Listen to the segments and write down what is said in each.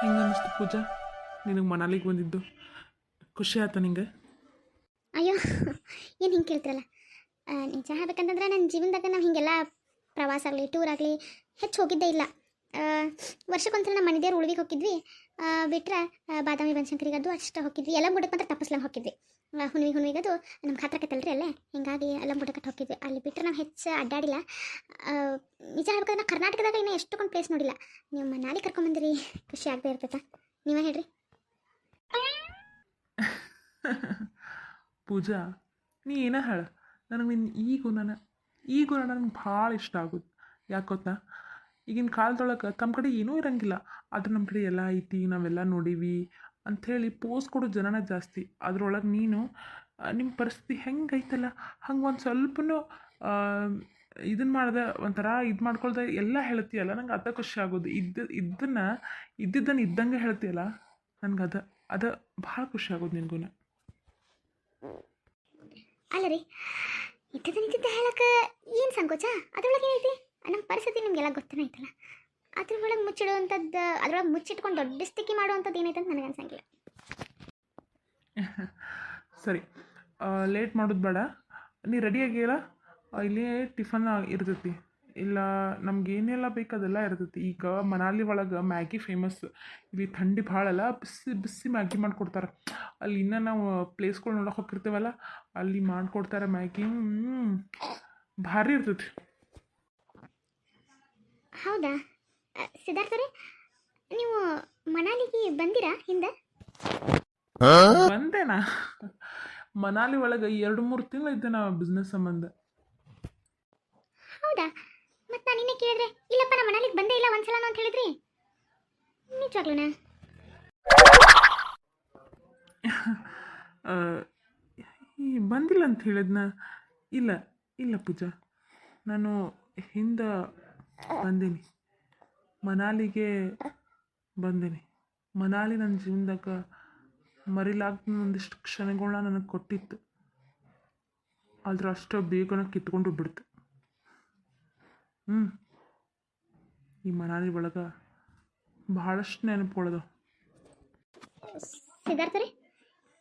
ಹೆಂಗೆ ಅನ್ನಿಸ್ತು ಪೂಜಾ. ನಿನಗೆ ಮನಾಲಿಗೆ ಬಂದಿದ್ದು. ಖುಷಿ ಆಯ್ತಾ ನಿಂಗೆ? ಅಯ್ಯೋ, ಏನು ಹಿಂಗೆ ಕೇಳ್ತಿರಲ್ಲ. ನಿಜ ಹೇಳ್ಬೇಕಂತಂದ್ರೆ ನನ್ನ ಜೀವನದಾಗ ನಾವು ಹಿಂಗೆಲ್ಲ ಪ್ರವಾಸ ಆಗಲಿ ಟೂರ್ ಆಗಲಿ, ಹೆಚ್ಚು ಹೋಗಿದ್ದೇ ಇಲ್ಲ. ವರ್ಷಕ್ಕೊಂದ್ಸಲ ನಮ್ಮ ಮನೆದೇವ್ರು ಉಳ್ವಿಗೆ ಹೋಗಿದ್ವಿ. ಬಿಟ್ರೆ ಬಾದಾಮಿ ಬನಶಂಕರಿಗದು ಅಷ್ಟು ಹೋಗಿದ್ವಿ. ಎಲ್ಲ ಬುಡಕ್ಕೆ ಮಾತ್ರ ತಪಸ್ಲಂಗೆ ಹೋಗಿದ್ವಿ. ಹುಣ್ಣಿಮೆ ಅದು ನಮ್ಮ ಹತ್ರ ಕತ್ತಲ್ರಿ ಅಲ್ಲೇ. ಹಿಂಗಾಗಿ ಎಲ್ಲ ಬುಡಕಟ್ಟು ಹೋಗಿದ್ವಿ. ಅಲ್ಲಿ ಬಿಟ್ಟರೆ ನಾವು ಹೆಚ್ಚು ಅಡ್ಡಾಡಿಲ್ಲ. ನಿಜ ಹೇಳ್ಬೇಕಂದ್ರೆ ಕರ್ನಾಟಕದಾಗ ಇನ್ನೂ ಎಷ್ಟೊಂದು ಪ್ಲೇಸ್ ನೋಡಿಲ್ಲ. ನೀವು ಮನಾಲಿ ಕರ್ಕೊಂಬಂದಿರಿ. ಖುಷಿ ಆಗದೆ ಇರ್ತೈತ. ನೀವೇ ಹೇಳ್ರಿ. ಪೂಜಾ, ನೀ ಏನ ಹೇಳ? ನನಗೆ ನಿನ್ನ ಈ ಗುಣನ ಈ ಗುಣ ನನಗೆ ಭಾಳ ಇಷ್ಟ ಆಗುತ್ತೆ ಯಾಕೆ ಈಗಿನ ಕಾಲದೊಳಗೆ ತಮ್ಮ ಕಡೆ ಏನೂ ಇರಂಗಿಲ್ಲ. ಆದ್ರೆ ನಮ್ಮ ಕಡೆ ಎಲ್ಲ ಐತಿ, ನಾವೆಲ್ಲ ನೋಡೀವಿ ಅಂಥೇಳಿ ಪೋಸ್ ಕೊಡೋ ಜನನ ಜಾಸ್ತಿ. ಅದ್ರೊಳಗೆ ನೀನು ನಿಮ್ಮ ಪರಿಸ್ಥಿತಿ ಹೆಂಗೆ ಐತಲ್ಲ? ಹಂಗೆ ಒಂದು ಸ್ವಲ್ಪನೂ ಇದನ್ನು ಮಾಡ್ದೆ, ಒಂಥರ ಇದು ಮಾಡ್ಕೊಳ್ದೆ ಎಲ್ಲ ಹೇಳ್ತೀಯಲ್ಲ ನಂಗೆ ಅದ ಖುಷಿ ಆಗೋದು. ಇದ್ದ ಇದನ್ನು ಇದ್ದಿದ್ದನ್ನು ಇದ್ದಂಗೆ ಹೇಳ್ತೀಯಲ್ಲ ನನಗೆ ಅದ ಅದ ಭಾಳ ಖುಷಿ ಆಗೋದು ನಿನಗೂ ಅಲ್ಲ ರೀ ಇದ್ದದ ಇದ್ದಿದ್ದ ಹೇಳಕ್ಕೆ ಏನು ಸಂಕೋಚ? ಅದರೊಳಗೆ ಏನೈತಿ ಪರಿಸ್ಥಿತಿ ನಿಮಗೆಲ್ಲ ಗೊತ್ತನೇ ಐತಲ್ಲ? ಅದ್ರೊಳಗೆ ಮುಚ್ಚಿಡುವಂಥದ್ದು ಅದ್ರೊಳಗೆ ಮುಚ್ಚಿಟ್ಕೊಂಡು ದೊಡ್ಡ ಸ್ಥಿತಿ ಮಾಡುವಂಥದ್ದು ಏನೈತೆ ಅಂತ ನನಗೆ ಅನ್ಸಂಗಿಲ್ಲ. ಸರಿ ಲೇಟ್ ಮಾಡೋದು ಬೇಡ. ನೀ ರೆಡಿ ಆಗಿಲ್ಲ ಇಲ್ಲಿ ಟಿಫನ್ ಇರ್ತೈತಿ. ಇಲ್ಲ, ನಮ್ಗೆ ಏನೆಲ್ಲ ಬೇಕು ಅದೆಲ್ಲ ಇರ್ತೈತಿ. ಈಗ ಮನಾಲಿ ಒಳಗೆ ಮ್ಯಾಗಿ ಫೇಮಸ್ ಇಲ್ಲಿ ಥಂಡಿ ಭಾಳ ಅಲ್ಲ, ಬಿಸಿ ಬಿಸಿ ಮ್ಯಾಗಿ ಮಾಡಿಕೊಡ್ತಾರೆ. ಅಲ್ಲಿ ಇನ್ನೂ ನಾವು ಪ್ಲೇಸ್ಗಳು ನೋಡೋಕೆ ಹೋಗಿರ್ತೀವಲ್ಲ ಅಲ್ಲಿ ಮಾಡಿಕೊಡ್ತಾರೆ ಮ್ಯಾಗಿ ಭಾರಿ ಇರ್ತೈತಿ. ಹೌದಾ? ಸಿದ್ಧಾರ್ಥರೇ ನೀವು ಮನಾಲಿಗೆ ಬಂದಿರಾ ಹಿಂದೆ? ಬಂದೇನಾ? ಮನಾಲಿ ಒಳಗೆ ಎರಡು ಮೂರು ತಿಂಗಳು ಇದ್ದೆ ನಾ ಬಿಸ್ನೆಸ್ ಸಂಬಂಧ. ಹೌದಾ? ಮತ್ತೆ ನಾನು ನಿನ್ನೆ ಕೇಳಿದ್ರೆ ಇಲ್ಲಪ್ಪ ನಾನು ಮನಾಲಿಗೆ ಬಂದೇ ಇಲ್ಲ ಒಂದ್ಸಲ ಅಂತ ಹೇಳಿದ್ರಿ? ನಿಜವಾಗ್ಲೂನ? ಆ, ಈ ಬಂದಿಲ್ಲ ಅಂತ ಹೇಳಿದ್ನ? ಇಲ್ಲ ಇಲ್ಲ ಪೂಜಾ. ನಾನು ಹಿಂದೆ ಬಂದೀನಿ. ಮನಾಲಿಗೆ ಬಂದೀನಿ. ಮನಾಲಿ ನನ್ನ ಜೀವನದಾಗ ಮರಿಲಾಗ್ದ ಒಂದಿಷ್ಟು ಕ್ಷಣಗಳನ್ನ ನನಗೆ ಕೊಟ್ಟಿತ್ತು. ಆದ್ರೆ ಅಷ್ಟು ಬೇಗನ ಕಿತ್ಕೊಂಡು ಬಿಡ್ತು ಹ್ಞೂ ಈ ಮನಾಲಿ ಒಳಗೆ ಬಹಳಷ್ಟು ನೆನಪುಗಳದು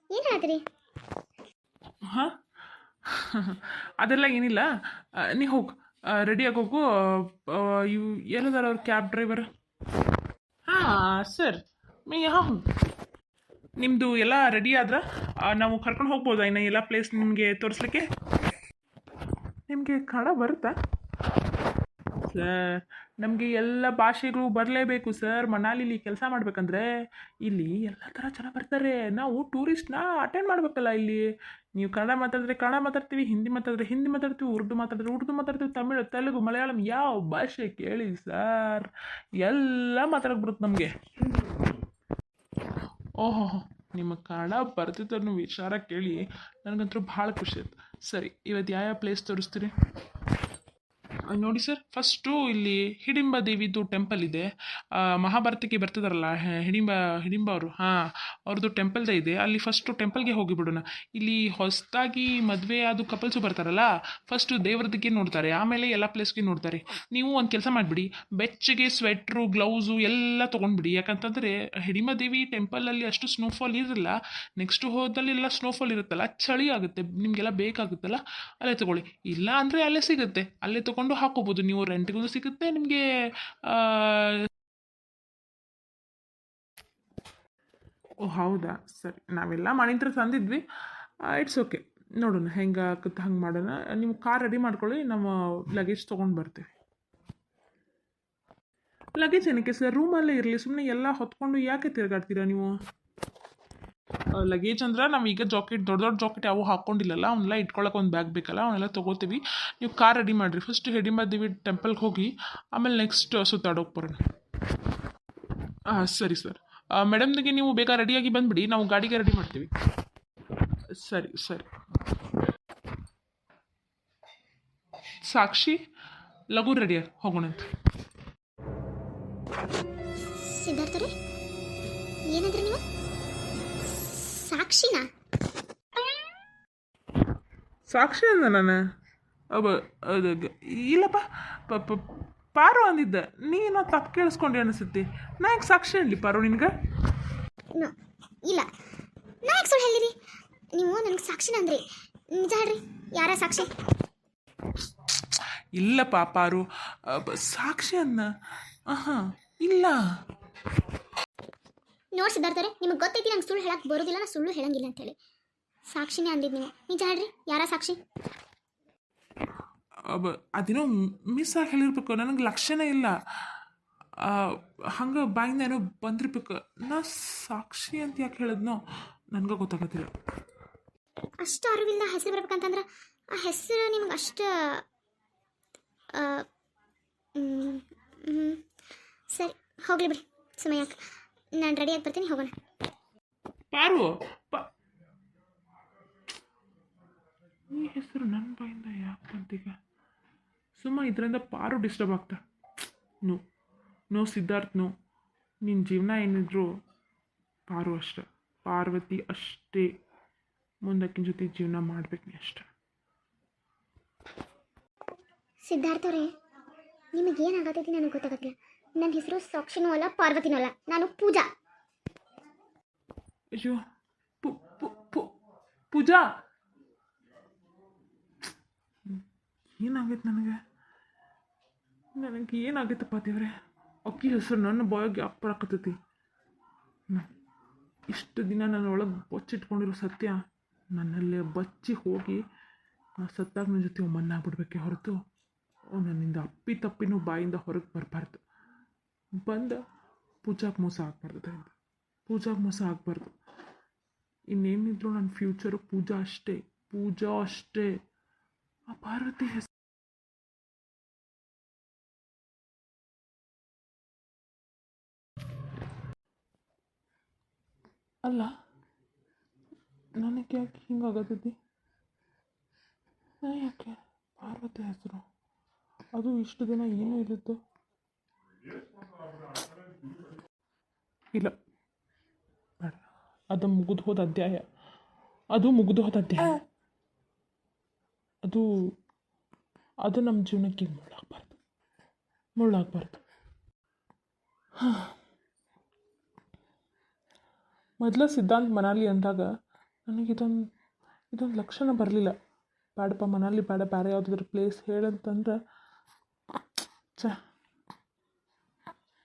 ಏನು ಹಾಂ? ಅದೆಲ್ಲ ಏನಿಲ್ಲ. ನೀ ಹೋಗು. ರೆಡಿಯಾಗಿ ಆಗೋಕು ಇವು ಎಲ್ಲದಾರ ಅವ್ರ ಕ್ಯಾಬ್ ಡ್ರೈವರ್ ಹಾಂ ಸರ್ ಮೇ ಹಾಂ ನಿಮ್ಮದು ಎಲ್ಲ ರೆಡಿ ಆದ್ರೆ? ನಾವು ಕರ್ಕೊಂಡು ಹೋಗ್ಬೋದಾ ಇನ್ನು ಎಲ್ಲ ಪ್ಲೇಸ್ ನಿಮಗೆ ತೋರಿಸ್ಲಿಕ್ಕೆ? ನಿಮಗೆ ಕನ್ನಡ ಬರುತ್ತಾ? ಸರ್, ನಮಗೆ ಎಲ್ಲ ಭಾಷೆಗಳು ಬರಲೇಬೇಕು ಸರ್. ಮನಾಲಿಲಿ ಕೆಲಸ ಮಾಡಬೇಕಂದ್ರೆ ಇಲ್ಲಿ ಎಲ್ಲ ಥರ ಚೆನ್ನಾಗಿ ಬರ್ತಾರೆ. ನಾವು ಟೂರಿಸ್ಟ್ನ ಅಟೆಂಡ್ ಮಾಡಬೇಕಲ್ಲ ಇಲ್ಲಿ. ನೀವು ಕನ್ನಡ ಮಾತಾಡಿದ್ರೆ ಕನ್ನಡ ಮಾತಾಡ್ತೀವಿ, ಹಿಂದಿ ಮಾತಾಡಿದ್ರೆ ಹಿಂದಿ ಮಾತಾಡ್ತೀವಿ, ಉರ್ದು ಮಾತಾಡಿದ್ರೆ ಉರ್ದು ಮಾತಾಡ್ತೀವಿ, ತಮಿಳು, ತೆಲುಗು, ಮಲಯಾಳಂ ಯಾವ ಭಾಷೆ ಕೇಳಿ ಸರ್? ಎಲ್ಲ ಮಾತಾಡಕ್ಕೆ ಬರುತ್ತೆ ನಮಗೆ. ಓಹೋ ನಿಮ್ಮ ಕನ್ನಡ ಬರ್ತಿತ್ತು ಅನ್ನೋ ವಿಚಾರ ಕೇಳಿ ನನಗಂತೂ ಭಾಳ ಖುಷಿ ಆಯ್ತು. ಸರಿ, ಇವತ್ತು ಯಾವ ಯಾವ ಪ್ಲೇಸ್ ತೋರಿಸ್ತೀರಿ? ನೋಡಿ ಸರ್, ಫಸ್ಟು ಇಲ್ಲಿ ಹಿಡಿಂಬ ದೇವಿದು ಟೆಂಪಲ್ ಇದೆ. ಮಹಾಭಾರತಕ್ಕೆ ಬರ್ತಿದಾರಲ್ಲ ಹಿಡಿಂಬ ಹಿಡಿಂಬ ಅವರು, ಹಾಂ ಅವ್ರದ್ದು ಟೆಂಪಲ್ದೇ ಇದೆ. ಅಲ್ಲಿ ಫಸ್ಟು ಟೆಂಪಲ್ಗೆ ಹೋಗಿಬಿಡೋಣ ಇಲ್ಲಿ ಹೊಸದಾಗಿ ಮದುವೆ ಅದು ಕಪಲ್ಸು ಬರ್ತಾರಲ್ಲ, ಫಸ್ಟು ದೇವ್ರದಕ್ಕೆ ನೋಡ್ತಾರೆ, ಆಮೇಲೆ ಎಲ್ಲ ಪ್ಲೇಸ್ಗೆ ನೋಡ್ತಾರೆ. ನೀವು ಒಂದು ಕೆಲಸ ಮಾಡಿಬಿಡಿ, ಬೆಚ್ಚಗೆ ಸ್ವೆಟ್ರು ಗ್ಲೌಸು ಎಲ್ಲ ತೊಗೊಂಡ್ಬಿಡಿ. ಯಾಕಂತಂದರೆ ಹಿಡಿಂಬ ದೇವಿ ಟೆಂಪಲಲ್ಲಿ ಅಷ್ಟು ಸ್ನೋಫಾಲ್ ಇರಲ್ಲ. ನೆಕ್ಸ್ಟ್ ಹೋದಲ್ಲೆಲ್ಲ ಸ್ನೋಫಾಲ್ ಇರುತ್ತಲ್ಲ, ಚಳಿ ಆಗುತ್ತೆ, ನಿಮಗೆಲ್ಲ ಬೇಕಾಗುತ್ತಲ್ಲ, ಅಲ್ಲೇ ತೊಗೊಳ್ಳಿ. ಇಲ್ಲ ಅಂದರೆ ಅಲ್ಲೇ ಸಿಗುತ್ತೆ. ಅಲ್ಲೇ ತೊಗೊಂಡು ಹಾಕೋಬೋದು ನೀವು ರೆಂಟ್ಗೂ ಸಿಗುತ್ತೆ, ನಿಮಗೆ ಓ, ಹೌದಾ? ಸರಿ, ನಾವೆಲ್ಲ ಮಾಡಿದ್ರೆ ತಂದಿದ್ವಿ. ಇಟ್ಸ್ ಓಕೆ ನೋಡೋಣ, ಹೆಂಗೆ ಆಗುತ್ತೆ ಹಂಗೆ ಮಾಡೋಣ. ನೀವು ಕಾರ್ ರೆಡಿ ಮಾಡ್ಕೊಳ್ಳಿ, ನಮ್ಮ ಲಗೇಜ್ ತೊಗೊಂಡು ಬರ್ತೀವಿ. ಲಗೇಜ್ ಏನಕ್ಕೆ? ಸರ್ ರೂಮಲ್ಲೇ ಇರಲಿ ಸುಮ್ಮನೆ ಎಲ್ಲ ಹೊತ್ಕೊಂಡು ಯಾಕೆ ತಿರುಗಾಡ್ತೀರಾ ನೀವು? ಲಗೇಜ್ ಅಂದ್ರೆ ನಾವು ಈಗ ಜಾಕೆಟ್, ದೊಡ್ಡ ದೊಡ್ಡ ಜಾಕೆಟ್ ಯಾವ ಹಾಕೊಂಡಿಲ್ಲಲ್ಲ ಅವನ್ನೆಲ್ಲ ಇಟ್ಕೊಳ್ಳೋಕೆ ಒಂದು ಬ್ಯಾಗ್ ಬೇಕಲ್ಲ ಅವನ್ನೆಲ್ಲ ತೊಗೋತೀವಿ. ನೀವು ಕಾರ್ ರೆಡಿ ಮಾಡಿರಿ. ಫಸ್ಟ್ ರೆಡಿ ಮಾಡಿದ್ವಿ ಟೆಂಪಲ್ಗೆ ಹೋಗಿ, ಆಮೇಲೆ ನೆಕ್ಸ್ಟ್ ಸುತ್ತಾಡೋಕೆ ಬರೋಣ. ಹಾಂ ಸರಿ ಸರ್ ಮೇಡಮ್ನಿಗೆ ನೀವು ಬೇಗ ರೆಡಿಯಾಗಿ ಬಂದುಬಿಡಿ, ನಾವು ಗಾಡಿಗೆ ರೆಡಿ ಮಾಡ್ತೀವಿ. ಸರಿ ಸರಿ. ಸಾಕ್ಷಿ ಲಘು ರೆಡಿಯ ಹೋಗೋಣ ಸಿದ್ಧಾರ್ಥರೇ ಏನಂದ್ರೆ ನೀವು? ಸಾಕ್ಷಿನಾ? ಸಾಕ್ಷಿ ಅಂದ ನಾನು? ಅಬ್ಬ ಅದು ಇಲ್ಲಪ್ಪ ಪ- ಪ- ಪಾರು ಅಂದಿದ್ದ. ನೀನು ತಪ್ಪು ಕೇಳಿಸ್ಕೊಂಡೆ ಅನಿಸುತ್ತೆ. ನಾ ಯಾಕೆ ಸಾಕ್ಷಿ ಅನ್ಲಿ ಪಾರು ನಿನ್ಗೆ? ನೋ ಇಲ್ಲ. ನಾ ಯಾಕೆ ಸುಳ್ಳು ಹೇಳಿರಿ? ನೀವು ನನಗೆ ಸಾಕ್ಷಿನ ಅಂದ್ರಿ. ನಿಜ ಹೇಳ್ರಿ ಯಾರ ಸಾಕ್ಷಿ? ಇಲ್ಲಪ್ಪ ಪಾರು. ಅ, ಬ- ಸಾಕ್ಷಿ ಅನ್ನ ಹಾಂ ಇಲ್ಲ. ನೋಡಿ ಸಿದ್ಧಾರ್ಥವ್ರೆ ನಿಮಗೆ ಗೊತ್ತೈತಿ ನಂಗೆ ಸುಳ್ಳು ಹೇಳಕ್ಕೆ ಬರೋದಿಲ್ಲ ನಾನು ಸುಳ್ಳು ಹೇಳಂಗಿಲ್ಲ ಅಂತೇಳಿ ಸಾಕ್ಷಿನೇ ಅಂದಿದ್ದು ನೀವು ನಿಜ ಹೇಳ್ರಿ ಯಾರ ಸಾಕ್ಷಿ? ಅಬ ಅದೇನೋ ಮಿಸ್ ಆಗಿ ಹೇಳಿರ್ಬೇಕು ನನಗೆ ಲಕ್ಷಣ ಇಲ್ಲ. ಹಂಗೆ ಬಾಯಿಂದ ಏನೋ ಬಂದಿರ್ಬೇಕು. ನಾ ಸಾಕ್ಷಿ ಅಂತ ಯಾಕೆ ಹೇಳಿದ್ನೋ ನನಗೆ ಗೊತ್ತಾಗತ್ತಿಲ್ಲ. ಅಷ್ಟು ಅರಿವಿಲ್ಲ ಹೆಸರು ಬರ್ಬೇಕಂತಂದ್ರೆ ಆ ಹೆಸರು ನಿಮ್ಗೆ ಅಷ್ಟು ಸರಿ ಹೋಗ್ಲಿ ಬಿಡಿ ಸಮಯಕ್ಕೆ ನಾನು ಆಗಿ ಬರ್ತೀನಿ ಹೋಗೋಣ. ಪಾರು ಈ ಹೆಸರು ನನ್ನ ಬಾಯಿಂದ ಯಾಕೆ ಬಂತೀಗ? ಸುಮ್ಮ ಇದರಿಂದ ಪಾರು ಡಿಸ್ಟರ್ಬ್ ಆಗ್ತಾ. No no Siddharth no. ನಿನ್ನ ಜೀವನ ಏನಿದ್ರು ಪಾರು ಅಷ್ಟೆ. ಪಾರ್ವತಿ ಅಷ್ಟೇ ಮುಂದಕ್ಕಿನ ಜೊತೆ ಜೀವನ ಮಾಡ್ಬೇಕು ನೀ ಅಷ್ಟೆ ಸಿದ್ಧಾರ್ಥವ್ರೆ ನಿಮಗೆ ನಿಮಗೇನಾಗತ್ತೈತಿ ನನಗೆ ಗೊತ್ತಾಗತ್ತಿಲ್ಲ ನನ್ನ ಹೆಸರು ಸಾಕ್ಷಿನೂ ಅಲ್ಲ ಪಾರ್ವತಿನೂ ಅಲ್ಲ ನಾನು ಪೂಜಾ. ಅಯ್ಯೋ, ಪು ಪು ಪು, ಪೂಜಾ! ಏನಾಗೈತೆ ನನಗೆ? ನನಗೆ ಏನಾಗೈತಪ್ಪ ದೇವ್ರೆ? ಅಕ್ಕಿ ಹೆಸರು ನನ್ನ ಬಾಯಿಗೆ ಅಪ್ಪರಾಕತ್ತೈತಿ ಇಷ್ಟು ದಿನ ನನ್ನ ಒಳಗೆ ಬಚ್ಚಿಟ್ಕೊಂಡಿರೋ ಸತ್ಯ ನನ್ನಲ್ಲೇ ಬಚ್ಚಿ ಹೋಗಿ ಆ ಸತ್ತಾಗ ನನ್ನ ಜೊತೆ ಮಣ್ಣಾಗ್ಬಿಡ್ಬೇಕೆ ಹೊರತು. ಓ ನನ್ನಿಂದ ಅಪ್ಪಿ ತಪ್ಪಿನೂ ಬಾಯಿಂದ ಹೊರಗೆ ಬರಬಾರ್ದು. ಬಂದ ಪೂಜಾಗೆ ಮೋಸ ಆಗಬಾರ್ದು ದಯವಿಟ್ಟು ಪೂಜಾಗೆ ಮೋಸ ಆಗಬಾರ್ದು. ಇನ್ನೇನಿದ್ರು ನನ್ನ ಫ್ಯೂಚರು ಪೂಜಾ ಅಷ್ಟೇ ಪೂಜಾ ಅಷ್ಟೇ. ಆ ಪಾರ್ವತಿ ಹೆಸರು ಅಲ್ಲ, ನನಗೆ ಯಾಕೆ ಹಿಂಗಾಗತ್ತೈತಿ ನಾ ಯಾಕೆ ಪಾರ್ವತಿ ಹೆಸರು? ಅದು ಇಷ್ಟು ದಿನ ಏನೂ ಇಲ್ಲದ್ದು? ಇಲ್ಲ. ಬೇಡ ಅದು ಮುಗಿದು ಹೋದ ಅಧ್ಯಾಯ. ಅದು ಮುಗಿದು ಹೋದ ಅಧ್ಯಾಯ. ಅದು ಅದು ನಮ್ಮ ಜೀವನಕ್ಕೆ ಮುಳ್ಳಾಗಬಾರ್ದು ಮುಳ್ಳಾಗಬಾರ್ದು ಮೊದಲ ಸಿದ್ಧಾಂತ ಮನಾಲಿ ಅಂದಾಗ ನನಗೆ ಇದೊಂದು ಇದೊಂದು ಲಕ್ಷಣ ಬರಲಿಲ್ಲ. ಬೇಡಪ್ಪ ಮನಾಲಿ ಬೇಡ ಬೇರೆ ಯಾವುದಾದ್ರು ಪ್ಲೇಸ್ ಹೇಳಂತಂದ್ರೆ ಛ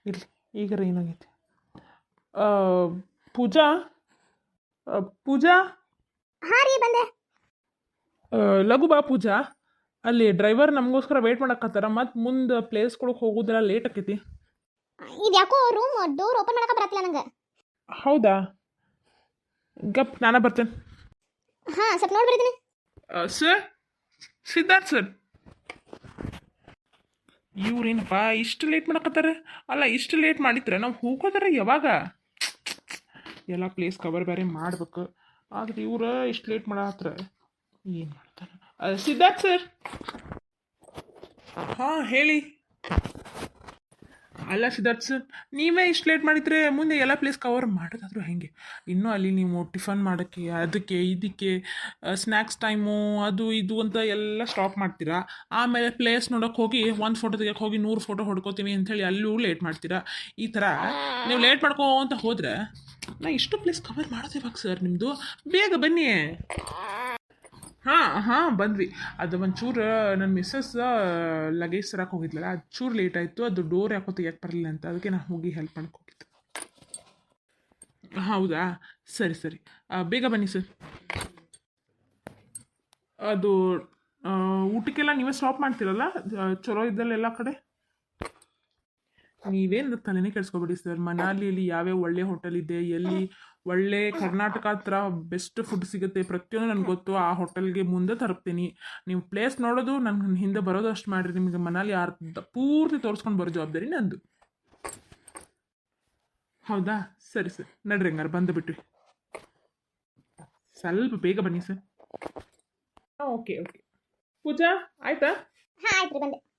ಇರಲಿ ಈಗಾರ ಏನಾಗೈತಿ? ಪೂಜಾ? ಪೂಜಾ? ಹಾಂ ರೀ ಬಂದೆ. ಲಘು ಬಾ ಪೂಜಾ ಅಲ್ಲಿ ಡ್ರೈವರ್ ನಮಗೋಸ್ಕರ ವೇಟ್ ಮಾಡಕತ್ತಾರ ಮತ್ತೆ ಮುಂದೆ ಪ್ಲೇಸ್ಗಳಿಗೆ ಹೋಗೋದೆಲ್ಲ ಲೇಟ್ ಆಕೈತಿ. ಇದು ಯಾಕೋ ರೂಮ್ ಡೋರ್ ಓಪನ್ ಮಾಡಕ್ಕೆ ಬರತ್ತಿಲ್ಲ ನಂಗೆ. ಹೌದಾ? ಗಪ್ ನಾನೇ ಬರ್ತೇನೆ. ಹಾಂ ಸ್ವಲ್ಪ ನೋಡಿ ಬರ್ತೀನಿ ಸರ್ ಸಿದ್ಧಾರ್ಥ್ ಸರ್ ಇವ್ರೇನಪ್ಪ ಇಷ್ಟು ಲೇಟ್ ಮಾಡಕತ್ತಾರೆ? ಅಲ್ಲ, ಇಷ್ಟು ಲೇಟ್ ಮಾಡಿದ್ರೆ ನಾವು ಹೋಗೋದಾರ ಯಾವಾಗ? ಎಲ್ಲ ಪ್ಲೇಸ್ ಕವರ್ ಬೇರೆ ಮಾಡ್ಬೇಕು. ಆದ್ರೆ ಇವ್ರು ಇಷ್ಟು ಲೇಟ್ ಮಾಡತ್ರ ಏನು ಮಾಡ್ತಾರೆ? ಸಿದ್ಧಾರ್ಥ ಸರ್ ಹಾಂ, ಹೇಳಿ. ಅಲ್ಲ ಸಿದ್ಧಾರ್ಥ್ ಸರ್, ನೀವೇ ಇಷ್ಟು ಲೇಟ್ ಮಾಡಿದ್ರೆ ಮುಂದೆ ಎಲ್ಲ ಪ್ಲೇಸ್ ಕವರ್ ಮಾಡೋದಾದರೂ ಹೇಗೆ? ಇನ್ನೂ ಅಲ್ಲಿ ನೀವು ಟಿಫನ್ ಮಾಡೋಕ್ಕೆ, ಅದಕ್ಕೆ, ಇದಕ್ಕೆ ಸ್ನ್ಯಾಕ್ಸ್ ಟೈಮು ಅದು ಇದು ಅಂತ ಎಲ್ಲ ಸ್ಟಾಪ್ ಮಾಡ್ತೀರಾ? ಆಮೇಲೆ ಪ್ಲೇಸ್ ನೋಡೋಕೆ ಹೋಗಿ ಒಂದು ಫೋಟೋ ತೆಗೆಯೋಕೆ ಹೋಗಿ ನೂರು ಫೋಟೋ ಹೊಡ್ಕೋತೀವಿ ಅಂಥೇಳಿ ಅಲ್ಲೂ ಲೇಟ್ ಮಾಡ್ತೀರಾ? ಈ ಥರ ನೀವು ಲೇಟ್ ಮಾಡ್ಕೋ ಅಂತ ಹೋದರೆ ನಾ ಇಷ್ಟು ಪ್ಲೇಸ್ ಕವರ್ ಮಾಡೋದು ಸರ್ ನಿಮ್ಮದು ಬೇಗ ಬನ್ನಿ. ಹಾಂ ಹಾಂ, ಬಂದ್ವಿ. ಅದು ಒಂಚೂರು ನನ್ನ ಮಿಸ್ಸಸ್ ಲಗೇಜ್ ತರಕ್ಕೆ ಹೋಗಿದ್ಲಲ್ಲ, ಅದು ಚೂರು ಲೇಟ್ ಆಯಿತು. ಅದು ಡೋರ್ ಯಾಕೋ ತೆಗಿಯಕ್ಕೆ ಬರಲಿಲ್ಲ ಅಂತ. ಅದಕ್ಕೆ ನಾನು ಹೋಗಿ ಹೆಲ್ಪ್ ಮಾಡಕ್ಕೆ ಹೌದಾ? ಸರಿ ಸರಿ. ಬೇಗ ಬನ್ನಿ ಸರ್ ಅದು ಊಟಕ್ಕೆಲ್ಲ ನೀವೇ ಸ್ಟಾಪ್ ಮಾಡ್ತೀರಲ್ಲ? ಚಲೋ ಇದ್ದಲ್ಲ ಎಲ್ಲ ಕಡೆ? ನೀವೇನು ತಲೆನೇ ಕೆಡಿಸ್ಕೊಬೇಡಿ ಸರ್. ಮನಾಲಿಯಲ್ಲಿ ಯಾವ್ಯಾವ ಒಳ್ಳೆ ಹೋಟೆಲ್ ಇದೆ, ಎಲ್ಲಿ ಒಳ್ಳೆ ಕರ್ನಾಟಕ ಹತ್ರ ಬೆಸ್ಟ್ ಫುಡ್ ಸಿಗುತ್ತೆ ಪ್ರತಿಯೊಂದು ನನಗೆ ಗೊತ್ತು. ಆ ಹೋಟೆಲ್ಗೆ ಮುಂದೆ ತರ್ತೀನಿ ನೀವು ಪ್ಲೇಸ್ ನೋಡೋದು ನನ್ನ ಹಿಂದೆ ಬರೋದು ಅಷ್ಟು ಮಾಡಿರಿ. ನಿಮಗೆ ಮನಾಲಿ ಅರ್ಧ ಪೂರ್ತಿ ತೋರಿಸ್ಕೊಂಡು ಬರೋ ಜವಾಬ್ದಾರಿ ನಂದು. ಹೌದಾ? ಸರಿ ಸರ್. ನಡ್ರಿ ಹಂಗಾರೆ ಬಂದು ಬಿಟ್ರಿ. ಸ್ವಲ್ಪ ಬೇಗ ಬನ್ನಿ ಸರ್. Okay okay. ಪೂಜಾ, ಆಯ್ತಾ? ಹಾಂ ಆಯ್ತು